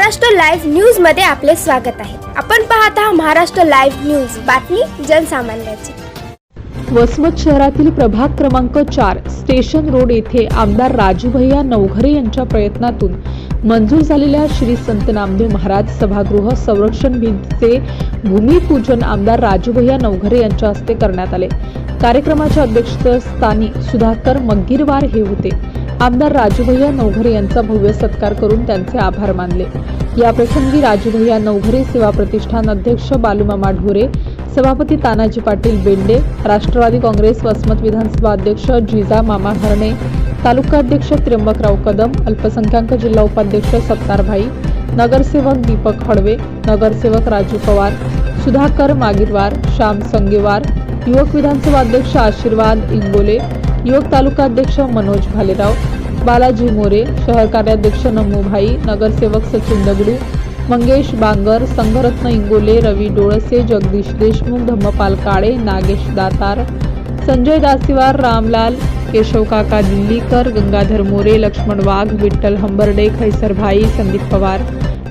Maharashtra live न्यूजमध्ये आपले स्वागत आहे. आपण पाहत आहात महाराष्ट्र लाईव्ह न्यूज. बातमी जनसामान्याची. वसमत शहरातील प्रभाग क्रमांक चार स्टेशन रोड येथे आमदार राजूभैया नवघरे यांच्या प्रयत्नातून मंजूर झालेल्या श्री संत नामदेव महाराज सभागृह संरक्षण भिंतीचे भूमिपूजन आमदार राजूभैया नवघरे यांच्या हस्ते करण्यात आले. कार्यक्रमाच्या अध्यक्षस्थानी सुधाकर मग्गीरवार हे होते. आमदार राजूभैया नवघरे यांचा भव्य सत्कार करून त्यांचे आभार मानले. याप्रसंगी राजूभैया नवघरे सेवा प्रतिष्ठान अध्यक्ष बालूमामा ढोरे सभापती तानाजी पाटील बेंडे राष्ट्रवादी काँग्रेस वसमत विधानसभा अध्यक्ष जिजा मामा हरणे तालुकाध्यक्ष त्र्यंबकराव कदम अल्पसंख्याक जिल्हा उपाध्यक्ष सत्तारभाई नगरसेवक दीपक हडवे नगरसेवक राजू पवार सुधाकर मागिरवार श्याम संगेवार युवक विधानसभा अध्यक्ष आशीर्वाद इंगोले युवक तालुकाध्यक्ष मनोज भालेराव बालाजी मोरे शहर कार्याध्यक्ष नमूभाई नगरसेवक सचिन दगडू मंगेश बांगर संघरत्न इंगोले रवी डोळसे जगदीश देशमुख धम्मपाल काळे नागेश दातार संजय दासीवार रामलाल केशव काका दिल्लीकर गंगाधर मोरे लक्ष्मण वाघ विठ्ठल हंबर्डे खैसरभाई संदीप पवार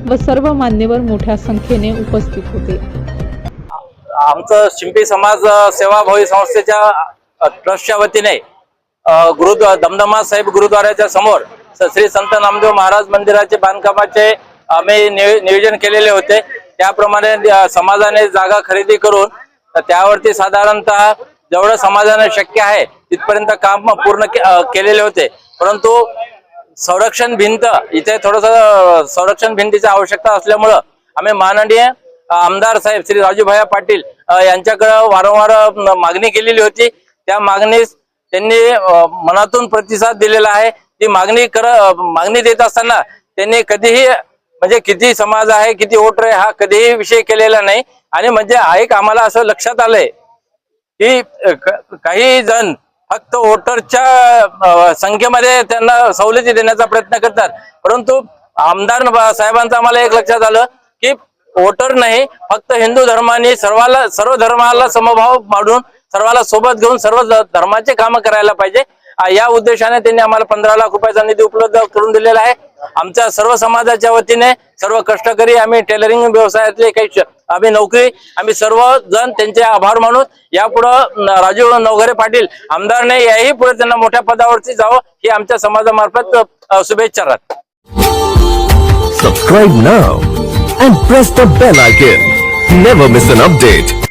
व सर्व मान्यवर मोठ्या संख्येने उपस्थित होते. आमचं शिंपी समाज सेवाभावी संस्थेच्या ट्रस्टच्या वतीने गुरुद्वार दमदमा साहेब गुरुद्वाराच्या समोर श्री संत नामदेव महाराज मंदिराचे बांधकामाचे आम्ही नियोजन केलेले होते. त्याप्रमाणे समाजाने जागा खरेदी करून त्यावरती साधारणतः जेवढं समाजाने शक्य आहे तिथपर्यंत काम पूर्ण के- केलेले होते. परंतु संरक्षण भिंत इथे थोडस संरक्षण भिंतीची आवश्यकता असल्यामुळं आम्ही माननीय आमदार साहेब श्री राजूभाया पाटील यांच्याकडे वारंवार मागणी केलेली होती. त्या मागणीस त्यांनी मनातून प्रतिसाद दिलेला आहे. ती मागणी कर मागणी देत असताना त्यांनी कधीही म्हणजे किती समाज आहे किती वोटर आहे हा कधीही विषय केलेला नाही. आणि म्हणजे एक आम्हाला असं लक्षात आलंय की काही जण फक्त वोटरच्या संख्येमध्ये त्यांना सवलती देण्याचा प्रयत्न करतात. परंतु आमदार साहेबांचं आम्हाला एक लक्षात आलं की वोटर नाही फक्त हिंदू धर्माने सर्वाला सर्व धर्माला समभाव मांडून सर्वाला सोबत घेऊन सर्व धर्माचे काम करायला पाहिजे. या उद्देशाने त्यांनी आम्हाला पंधरा लाख रुपयाचा निधी उपलब्ध करून दिलेला आहे. आमच्या सर्व समाजाच्या वतीने सर्व कष्टकरी आम्ही टेलरिंग व्यवसायातले काही आम्ही नोकरी आम्ही सर्व जण त्यांचे आभार मानून यापुढं राजीव राजू नवघरे पाटील आमदारने याही पुढे त्यांना मोठ्या पदावरती जावं ही आमच्या समाजामार्फत शुभेच्छा राहतात. Subscribe now and press the bell icon never miss an update